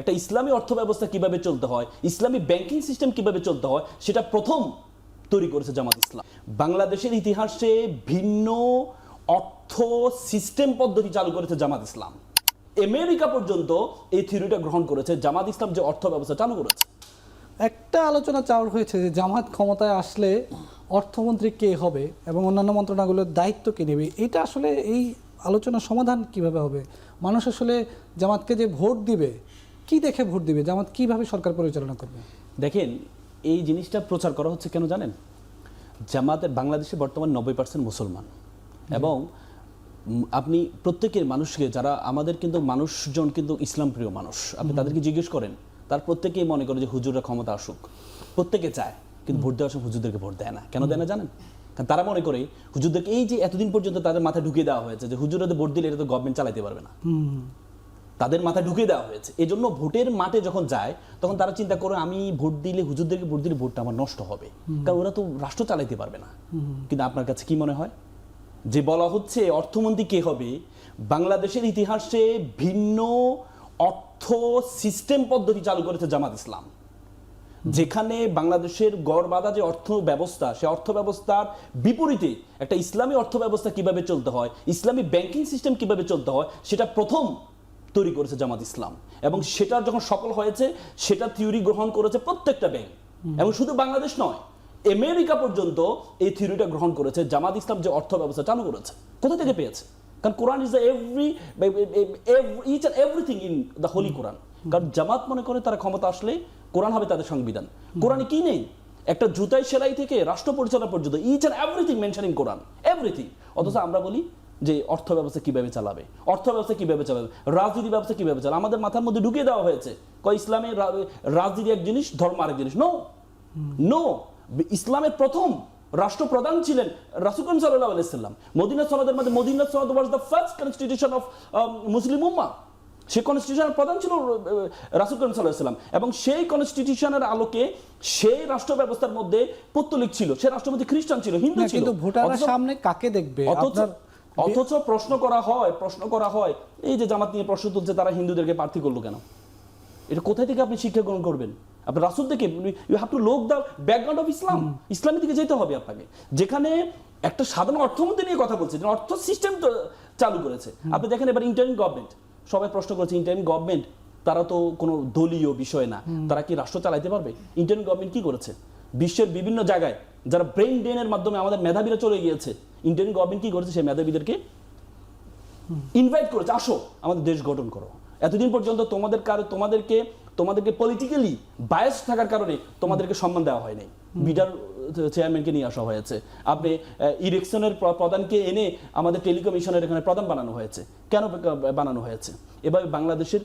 একটা ইসলামী অর্থ ব্যবস্থা কীভাবে চলতে হয়, ইসলামী ব্যাংকিং সিস্টেম কীভাবে চলতে হয়, সেটা প্রথম তৈরি করেছে জামাত ইসলাম। বাংলাদেশের ইতিহাসে ভিন্ন অর্থ সিস্টেম পদ্ধতি চালু করেছে জামাত ইসলাম। আমেরিকা পর্যন্ত এই থিওরিটা গ্রহণ করেছে, জামাত ইসলাম যে অর্থ ব্যবস্থা চালু করেছে। একটা আলোচনা চাওয়ার হয়েছে যে জামাত ক্ষমতায় আসলে অর্থমন্ত্রী কে হবে এবং অন্যান্য মন্ত্রণাগুলোর দায়িত্ব কে নেবে, এটা আসলে এই আলোচনার সমাধান কীভাবে হবে? মানুষ আসলে জামাতকে যে ভোট দিবে কি দেখে ভোট দিবে? জামাত কীভাবে সরকার পরিচালনা করবে? দেখেন এই জিনিসটা প্রচার করা হচ্ছে কেন জানেন? জামাতের বাংলাদেশে বর্তমান নব্বই পার্সেন্ট মুসলমান। এবং আপনি প্রত্যেকের মানুষকে যারা আমাদের কিন্তু মানুষজন কিন্তু ইসলাম প্রিয় মানুষ আপনি তাদেরকে জিজ্ঞেস করেন তার প্রত্যেকেই মনে করে যে হুজুররা ক্ষমতা আসুক। প্রত্যেকে চায় কিন্তু ভোট দেওয়ার সময় হুজুরদেরকে ভোট দেয় না। কেন দেয় না জানেন? কারণ তারা মনে করে হুজুরদেরকে এই যে এতদিন পর্যন্ত তাদের মাথায় ঢুকিয়ে দেওয়া হয়েছে যে হুজুরদের ভোট দিলে এটা তো গভর্নমেন্ট চালাতে পারবে না। তাদের মাথায় ঢুকিয়ে দেওয়া হয়েছে। এই জন্য ভোটের মাঠে যখন যায় তখন তারা চিন্তা করে আমি ভোট দিলে হুজুরদেরকে ভোট দিলে ভোটটা আমার নষ্ট হবে। কারণ ওরা তো রাষ্ট্র চালাইতে পারবে না। কিন্তু আপনার কাছে কি মনে হয়? যে বলা হচ্ছে অর্থমন্ত্রী কে হবে? বাংলাদেশের ইতিহাসে ভিন্ন অর্থ সিস্টেম পদ্ধতি চালু করেছে জামাত ইসলাম। যেখানে বাংলাদেশের গড় বাঁধা যে অর্থ ব্যবস্থা সে অর্থ ব্যবস্থার বিপরীতে একটা ইসলামী অর্থ ব্যবস্থা কীভাবে চলতে হয় ইসলামী ব্যাংকিং সিস্টেম কীভাবে চলতে হয় সেটা প্রথম তৈরি করেছে জামাত ইসলাম। এবং সেটা যখন সফল হয়েছে, সেটা থিওরি গ্রহণ করেছে প্রত্যেকটা ব্যাংক এবং শুধু বাংলাদেশ নয় আমেরিকা পর্যন্ত এই থিওরিটা গ্রহণ করেছে। জামাত ইসলাম যে অর্থ ব্যবস্থা চালু করেছে, কোথা থেকে পেয়েছে? কারণ Quran is the every each and everything in the holy Quran কারণ জামাত মনে করে তারা ক্ষমতা আসলে কোরআন হবে তাদের সংবিধান। কোরআনে কি নেই? একটা জুতাই সেলাই থেকে রাষ্ট্র পরিচালনা পর্যন্ত each and everything mention Quran everything অথচ আমরা বলি যে অর্থ ব্যবস্থা কীভাবে চালাবে? অর্থ ব্যবস্থা কীভাবে চালাবে? রাজনীতি ব্যবস্থা কীভাবে চালাবে? আমাদের মাথার মধ্যে ঢুকিয়ে দেওয়া হয়েছে। কয় ইসলামের রাজনীতি এক জিনিস ধর্ম আরেক জিনিস? নো নো ইসলামের প্রথম রাষ্ট্রপ্রধান ছিলেন রাসুকন সাল্লাহ আলাইসাল্লাম মদিনা সনদের মধ্যে মদিনা সনদ was the first constitution of Muslim উম্মা সে কনস্টিটিউশনের প্রধান ছিল রাসুল করিম সাল্লাহাম এবং সেই কনস্টিটিউশনের আলোকে সেই রাষ্ট্র ব্যবস্থার মধ্যে পত্তলিক ছিল। সে রাষ্ট্রপতি খ্রিস্টান ছিল হিন্দু ছিল। কিন্তু ভোটাররা সামনে কাকে দেখবে? অথচ প্রশ্ন করা হয় প্রশ্ন করা হয় এই যে জামাত নিয়ে প্রশ্ন তুলছে তারা হিন্দুদেরকে প্রার্থী করল কেন? এটা কোথায় থেকে আপনি শিক্ষা গ্রহণ করবেন? আপনি রাসুল থেকে you have to look the background of Islam ইসলামের দিকে যেতে হবে আপনাকে। যেখানে একটা সাধারণ অর্থমন্ত্রী নিয়ে কথা বলছে অর্থ সিস্টেম চালু করেছে। আপনি দেখেন এবার ইন্টারিম গভর্নমেন্ট সবাই প্রশ্ন করেছে ইন্টারিম গভর্নমেন্ট তারা তো কোনো দলীয় বিষয় না। তারা কি রাষ্ট্র চালাইতে পারবে? ইন্টারিম গভর্নমেন্ট কি করেছে? বিশ্বের বিভিন্ন জায়গায় যারা ব্রেন ড্রেনের মাধ্যমে আমাদের মেধাবীরা চলে গিয়েছে ইন্টারিম গভর্নমেন্ট কি করেছে সেই মেধাবীদেরকে? ইনভাইট করেছে। আসো, আমাদের দেশ গঠন করো। এতদিন পর্যন্ত তোমাদের কারও তোমাদেরকে তোমাদেরকে পলিটিক্যালি বায়াস থাকার কারণে তোমাদেরকে সম্মান দেওয়া হয় নাই বিডার চেয়ারম্যানকে নিয়ে আসা হয়েছে। আপনি ইলেকশনের প্রধানকে এনে আমাদের টেলিকমিশনের এখানে প্রধান বানানো হয়েছে। কেন বানানো হয়েছে? এভাবে বাংলাদেশের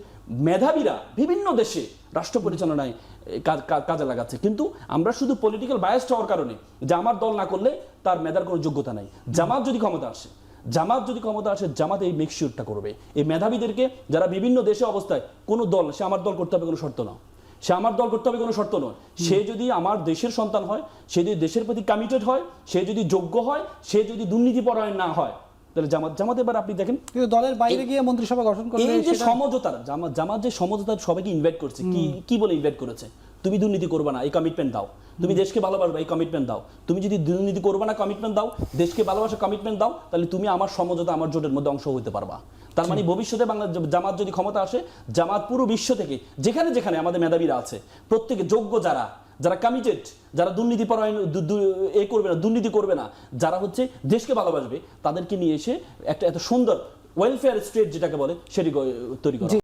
মেধাবীরা বিভিন্ন দেশে রাষ্ট্র পরিচালনায় কাজে লাগাচ্ছে। কিন্তু আমরা শুধু পলিটিক্যাল বায়াস হওয়ার কারণে যে আমার দল না করলে তার মেধার কোনো যোগ্যতা নাই। জামাত যদি ক্ষমতা আসে জামাত যদি ক্ষমতা আসে জামাত এই মেকশিওরটা করবে। এই মেধাবীদেরকে যারা বিভিন্ন দেশে অবস্থায় কোনো দল সে আমার দল করতে হবে কোনো শর্ত না সে আমার দল করতে হবে কোনো শর্ত নয়। সে যদি আমার দেশের সন্তান হয় সে যদি দেশের প্রতি কমিটেড হয় সে যদি যোগ্য হয় সে যদি দুর্নীতিপরায়ণ না হয় তাহলে জামাত জামাত এবার আপনি দেখেন কিন্তু দলের বাইরে গিয়ে মন্ত্রিসভা গঠন করলে এই যে সমঝোতার জামাত জামাত যে সমঝোতার সবাইকে ইনভাইট করছে কি কি বলে ইনভাইট করেছে? তুমি দুর্নীতি করবে না এই কমিটমেন্ট দাও। তুমি দেশকে ভালোবাসবে এই কমিটমেন্ট দাও। তুমি যদি দুর্নীতি করবে না কমিটমেন্ট দাও। দেশকে ভালোবাসা কমিটমেন্ট দাও তাহলে তুমি আমার সমঝোতা আমার জোটের মধ্যে অংশ হতে পারবা। তার মানে ভবিষ্যতে বাংলা জামাত যদি ক্ষমতা আসে জামাত পুরো বিশ্ব থেকে যেখানে যেখানে আমাদের মেধাবীরা আছে প্রত্যেকে যোগ্য যারা যারা কমিটেড যারা দুর্নীতি পরায়ণ এ করবে না দুর্নীতি করবে না যারা হচ্ছে দেশকে ভালোবাসবে তাদেরকে নিয়ে এসে একটা এত সুন্দর ওয়েলফেয়ার স্টেট যেটাকে বলে সেটি তৈরি করা।